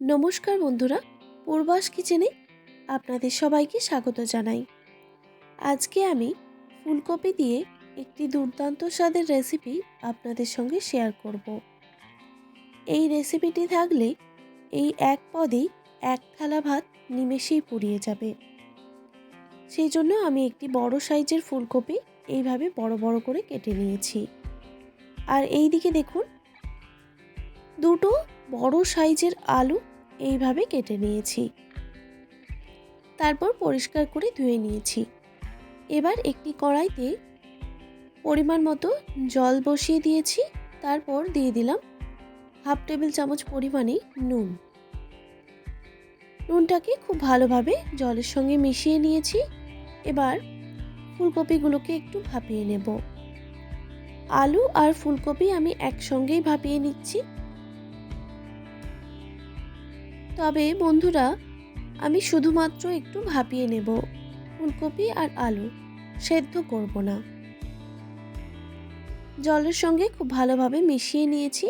নমস্কার বন্ধুরা, পূর্বাস কিচেনে আপনাদের সবাইকে স্বাগত জানাই। আজকে আমি ফুলকপি দিয়ে একটি দুর্দান্ত স্বাদের রেসিপি আপনাদের সঙ্গে শেয়ার করব। এই রেসিপিটি থাকলে এই এক পদেই এক থালা ভাত নিমেষেই পুড়িয়ে যাবে। সেই জন্য আমি একটি বড় সাইজের ফুলকপি এইভাবে বড় বড় করে কেটে নিয়েছি। আর এই দিকে দেখুন, দুটো বড় সাইজের আলু এইভাবে কেটে নিয়েছি। তারপর পরিষ্কার করে ধুয়ে নিয়েছি। এবার একটি কড়াইতে পরিমাণ মতো জল বসিয়ে দিয়েছি। তারপর দিয়ে দিলাম হাফ টেবিল চামচ পরিমাণে নুন। নুনটাকে খুব ভালোভাবে জলের সঙ্গে মিশিয়ে নিয়েছি। এবার ফুলকপিগুলোকে একটু ভাপিয়ে নেব। আলু আর ফুলকপি আমি একসঙ্গেই ভাপিয়ে নিচ্ছি। তবে বন্ধুরা, আমি শুধুমাত্র একটু ভাপিয়ে নেব। ফুলকপি আর আলু সেদ্ধ করব না। জলের সঙ্গে খুব ভালোভাবে মিশিয়ে নিয়েছি।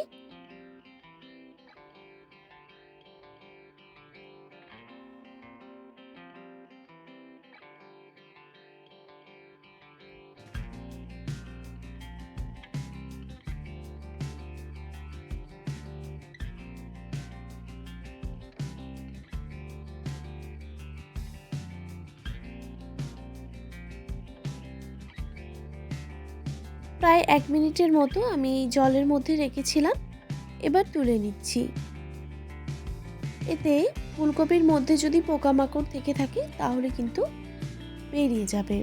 প্রায় এক মিনিটের মতো আমি জলের মধ্যে রেখেছিলাম। এবার তুলে নিচ্ছি। এতে ফুলকপির মধ্যে যদি পোকামাকড় থেকে থাকে, তাহলে কিন্তু বেরিয়ে যাবে।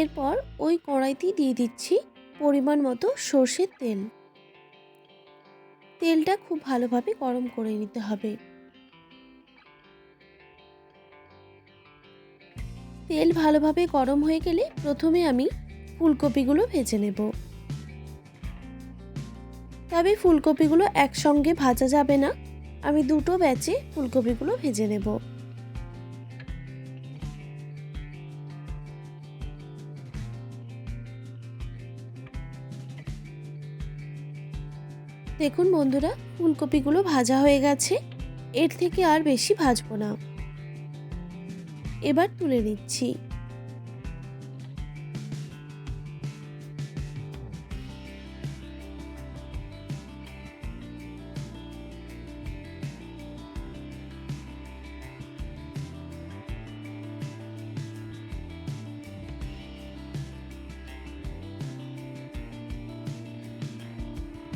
এরপর ওই কড়াইতেই দিয়ে দিচ্ছি পরিমাণ মতো সর্ষের তেল। তেলটা খুব ভালোভাবে গরম করে নিতে হবে। তেল ভালোভাবে গরম হয়ে গেলে প্রথমে আমি ফুলকপিগুলো ভেজে নেব। তবে ফুলকপিগুলো একসঙ্গে ভাজা যাবে না। আমি দুটো ব্যাচে ফুলকপিগুলো ভেজে নেব। দেখুন বন্ধুরা, ফুলকপিগুলো ভাজা হয়ে গেছে। এর থেকে আর বেশি ভাজবো না। এবার তুলে নিচ্ছি।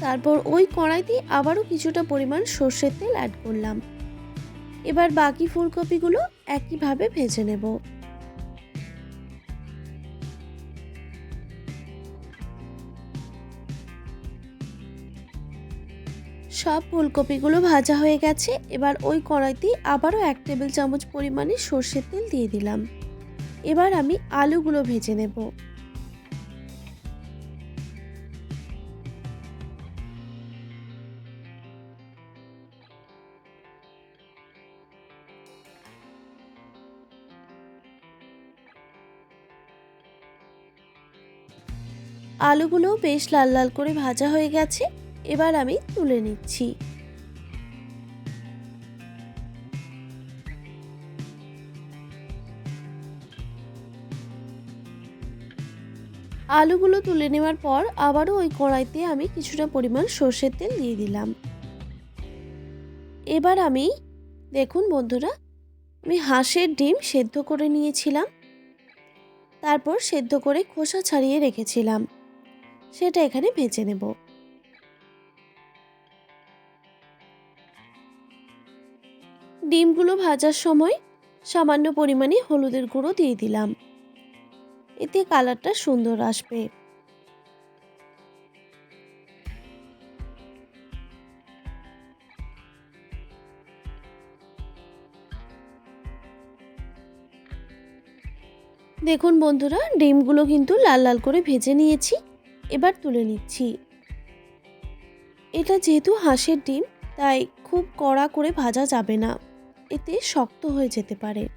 তারপর ওই কড়াইতে আবারও কিছুটা পরিমাণ সর্ষের তেল অ্যাড করলাম। এবার বাকি ফুলকপিগুলো একইভাবে ভেজে নেব। সব ফুলকপিগুলো ভাজা হয়ে গেছে, এবার ওই কড়াইতে আবারও এক টেবিল চামচ পরিমাণে সর্ষের তেল দিয়ে দিলাম। এবার আমি আলুগুলো ভেজে নেব। আলুগুলো বেশ লাল লাল করে ভাজা হয়ে গেছে। এবার আমি তুলে নিচ্ছি। আলুগুলো তুলে নেওয়ার পর আবারও ওই কড়াইতে আমি কিছুটা পরিমাণ সর্ষের তেল দিয়ে দিলাম। এবার আমি, দেখুন বন্ধুরা, আমি হাঁসের ডিম সেদ্ধ করে নিয়েছিলাম। তারপর সেদ্ধ করে খোসা ছাড়িয়ে রেখেছিলাম। সেটা এখানে ভেজে নেব। ডিমগুলো ভাজার সময় সামান্য পরিমাণে হলুদের গুঁড়ো দিয়ে দিলাম। এতে কালারটা সুন্দর আসবে। দেখুন বন্ধুরা, ডিমগুলো কিন্তু লাল লাল করে ভেজে নিয়েছি। এবার তুলে নিচ্ছি। এটা যেহেতু হাঁসের ডিম, তাই খুব কড়া করে ভাজা যাবে না। এতে শক্ত হয়ে যেতে পারে।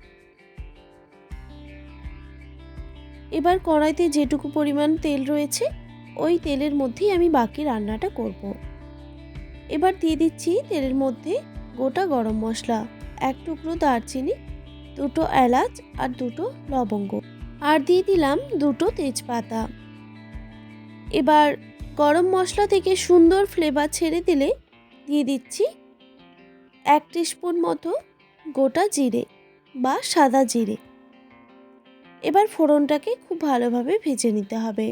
এবার কড়াইতে যেটুকু পরিমাণ তেল রয়েছে, ওই তেলের মধ্যেই আমি বাকি রান্নাটা করব। এবার দিয়ে দিচ্ছি তেলের মধ্যে গোটা গরম মশলা, এক টুকরো দারচিনি, দুটো এলাচ আর দুটো লবঙ্গ। আর দিয়ে দিলাম দুটো তেজপাতা। এবার গরম মশলা থেকে সুন্দর ফ্লেভার ছেড়ে দিলে দিয়ে দিচ্ছি এক স্পুন মতো গোটা জিরে বা সাদা জিরে। এবার ফোড়নটাকে খুব ভালোভাবে ভেজে নিতে হবে।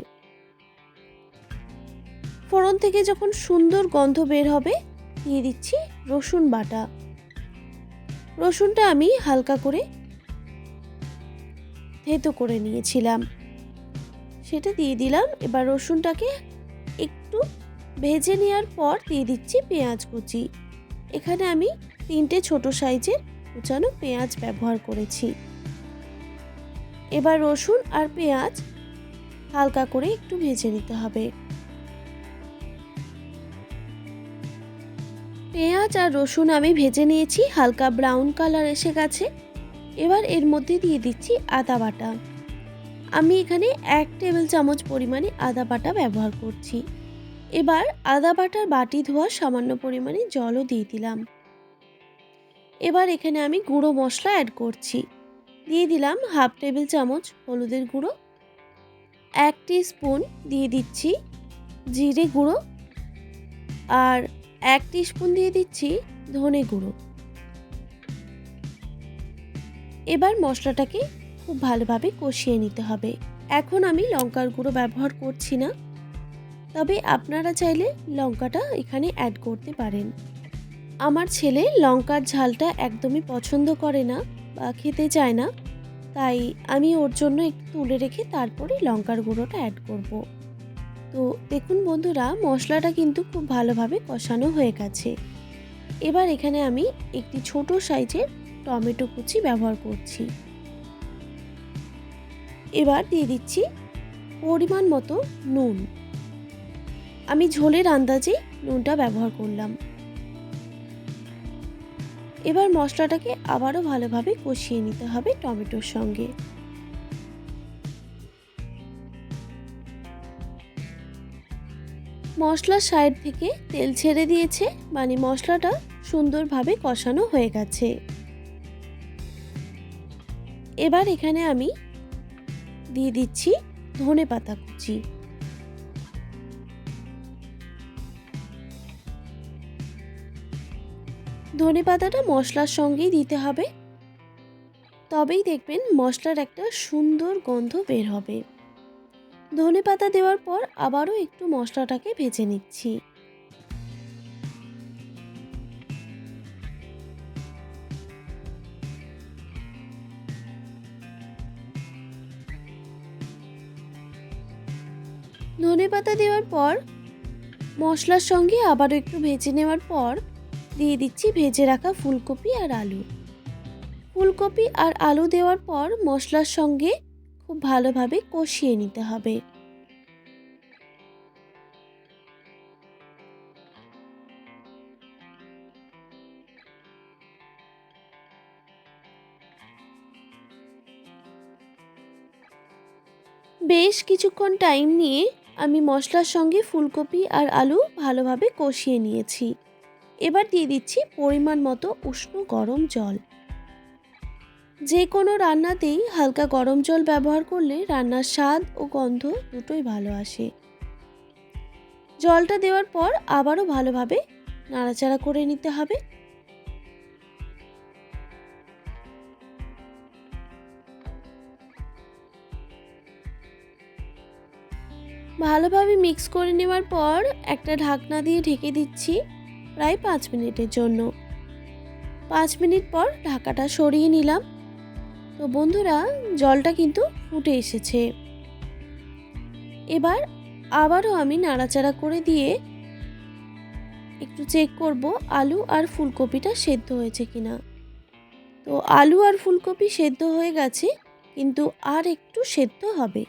ফোড়ন থেকে যখন সুন্দর গন্ধ বের হবে, দিয়ে দিচ্ছি রসুন বাটা। রসুনটা আমি হালকা করে থেতো করে নিয়েছিলাম। সেটা দিয়ে দিলাম। এবার রসুনটাকে একটু ভেজে নেওয়ার পর দিয়ে দিচ্ছি পেঁয়াজ কুচি। এখানে আমি তিনটে ছোট সাইজের কুচানো পেঁয়াজ ব্যবহার করেছি। এবার রসুন আর পেঁয়াজ হালকা করে একটু ভেজে নিতে হবে। পেঁয়াজ আর রসুন আমি ভেজে নিয়েছি, হালকা ব্রাউন কালার এসে গেছে। এবার এর মধ্যে দিয়ে দিচ্ছি আদা বাটা। আমি এখানে এক টেবিল চামচ পরিমাণে আদা বাটা ব্যবহার করছি। এবার আদা বাটার বাটি ধোয়া সামান্য পরিমাণে জলও দিয়ে দিলাম। এবার এখানে আমি গুঁড়ো মশলা অ্যাড করছি। দিয়ে দিলাম হাফ টেবিল চামচ হলুদের গুঁড়ো। এক স্পুন দিয়ে দিচ্ছি জিরে গুঁড়ো। আর এক স্পুন দিয়ে দিচ্ছি ধনে গুঁড়ো। এবার মশলাটাকে খুব ভালোভাবে কষিয়ে নিতে হবে। এখন আমি লঙ্কার গুঁড়ো ব্যবহার করছি না। তবে আপনারা চাইলে লঙ্কাটা এখানে অ্যাড করতে পারেন। আমার ছেলে লঙ্কার ঝালটা একদমই পছন্দ করে না বা খেতে চায় না। তাই আমি ওর জন্য একটু তুলে রেখে তারপরে লঙ্কার গুঁড়োটা অ্যাড করব। তো দেখুন বন্ধুরা, মশলাটা কিন্তু খুব ভালোভাবে কষানো হয়ে গেছে। এবার এখানে আমি একটি ছোট সাইজের টমেটো কুচি ব্যবহার করছি। এবার দিয়ে দিচ্ছি পরিমাণ মতো নুন। আমি ঝোলের আন্দাজে নুনটা ব্যবহার করলাম। এবার মশলাটাকে আবারও ভালোভাবে কষিয়ে নিতে হবে টমেটোর সঙ্গে। মশলার সাইড থেকে তেল ছেড়ে দিয়েছে মানে মশলাটা সুন্দরভাবে কষানো হয়ে গেছে। এবার এখানে আমি দিয়ে দিচ্ছি ধনে পাতা কুচি। ধনে পাতাটা মশলার সঙ্গেই দিতে হবে। তবেই দেখবেন মশলার একটা সুন্দর গন্ধ বের হবে। ধনে পাতা দেওয়ার পর আবারও একটু মশলাটাকে ভেজে নিচ্ছি। ধনে পাতা দেওয়ার পর, মশলার সঙ্গে আবারও একটু ভেজে নেওয়ার পর, দিয়ে দিচ্ছি ভেজে রাখা ফুলকপি আর আলু। ফুলকপি আর আলু দেওয়ার পর মশলার সঙ্গে খুব ভালোভাবে কষিয়ে নিতে হবে। বেশ কিছুক্ষণ টাইম নিয়ে আমি মশলার সঙ্গে ফুলকপি আর আলু ভালোভাবে কষিয়ে নিয়েছি। এবার দিয়ে দিচ্ছি পরিমাণ মতো উষ্ণ গরম জল। যে কোনো রান্নাতেই হালকা গরম জল ব্যবহার করলে রান্নার স্বাদ ও গন্ধ দুটোই ভালো আসে। জলটা দেওয়ার পর আবারও ভালোভাবে নাড়াচাড়া করে নিতে হবে। ভালোভাবে মিক্স করে নেওয়ার পর একটা ঢাকনা দিয়ে ঢেকে দিচ্ছি প্রায় পাঁচ মিনিটের জন্য। পাঁচ মিনিট পর ঢাকাটা সরিয়ে নিলাম। তো বন্ধুরা, জলটা কিন্তু ফুটে এসেছে। এবার আবারও আমি নাড়াচাড়া করে দিয়ে একটু চেক করব আলু আর ফুলকপিটা সেদ্ধ হয়েছে কিনা। তো আলু আর ফুলকপি সেদ্ধ হয়ে গেছে, কিন্তু আর একটু সেদ্ধ হবে।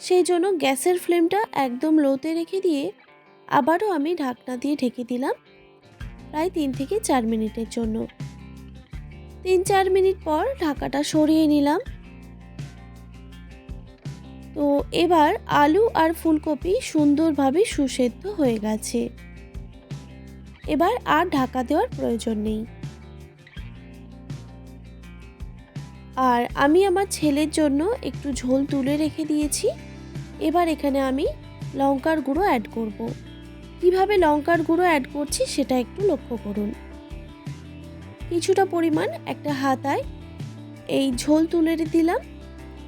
সেই জন্য গ্যাসের ফ্লেমটা একদম লোতে রেখে দিয়ে আবারও আমি ঢাকনা দিয়ে ঢেকে দিলাম প্রায় তিন থেকে চার মিনিটের জন্য। তিন চার মিনিট পর ঢাকাটা সরিয়ে নিলাম। তো এবার আলু আর ফুলকপি সুন্দরভাবে সুসেদ্ধ হয়ে গেছে। এবার আর ঢাকা দেওয়ার প্রয়োজন নেই। আর আমি আমার ছেলের জন্য একটু ঝোল তুলে রেখে দিয়েছি। এবার এখানে আমি লঙ্কার গুঁড়ো অ্যাড করব। কীভাবে লঙ্কার গুঁড়ো অ্যাড করছি সেটা একটু লক্ষ্য করুন। কিছুটা পরিমাণ একটা হাতায় এই ঝোল তুলে দিলাম।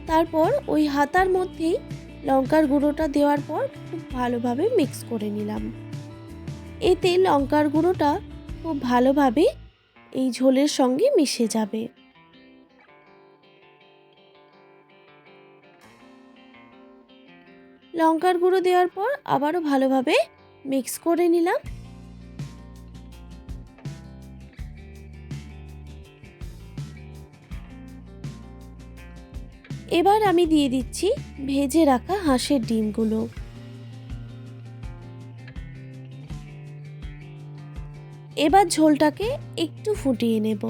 তারপর ওই হাতার মধ্যেই লঙ্কার গুঁড়োটা দেওয়ার পর খুব ভালোভাবে মিক্স করে নিলাম। এতে লঙ্কার গুঁড়োটা খুব ভালোভাবে এই ঝোলের সঙ্গে মিশে যাবে। লঙ্কার গুঁড়ো দেওয়ার পর আবারও ভালোভাবে মিক্স করে নিলাম। এবার আমি দিয়ে দিচ্ছি ভেজে রাখা হাঁসের ডিমগুলো। এবার ঝোলটাকে একটু ফুটিয়ে নেব।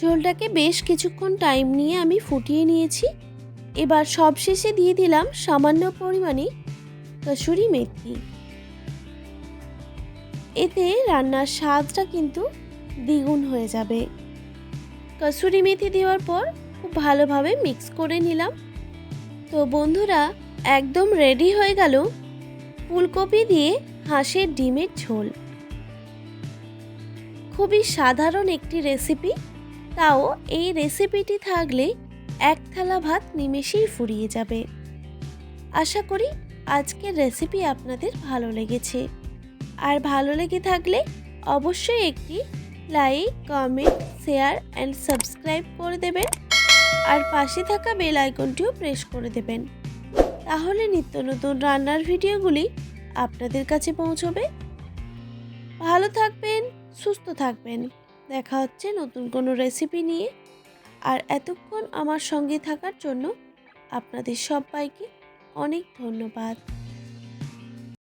ঝোলটাকে বেশ কিছুক্ষণ টাইম নিয়ে আমি ফুটিয়ে নিয়েছি। এবার সবশেষে দিয়ে দিলাম সামান্য পরিমাণে কসুরি মেথি। এতে রান্নার স্বাদটা কিন্তু দ্বিগুণ হয়ে যাবে। কসুরি মেথি দেওয়ার পর খুব ভালোভাবে মিক্স করে নিলাম। তো বন্ধুরা, একদম রেডি হয়ে গেল ফুলকপি দিয়ে হাঁসের ডিমের ঝোল। খুবই সাধারণ একটি রেসিপি তাও এই রেসিপিটি থাকলে এক থালা ভাত নিমেষেই ফুরিয়ে যাবে। আশা করি আজকের রেসিপি আপনাদের ভালো লেগেছে। আর ভালো লেগে থাকলে অবশ্যই একটি like comment share and subscribe করে দেবেন। আর পাশে থাকা বেল আইকনটিও প্রেস করে দেবেন। তাহলে নিত্য নতুন রান্নার ভিডিওগুলি আপনাদের কাছে পৌঁছবে। ভালো থাকবেন, সুস্থ থাকবেন। দেখা হচ্ছে নতুন কোনো রেসিপি নিয়ে। আর এতক্ষণ আমার সঙ্গে থাকার জন্য আপনাদের সবাইকে অনেক ধন্যবাদ।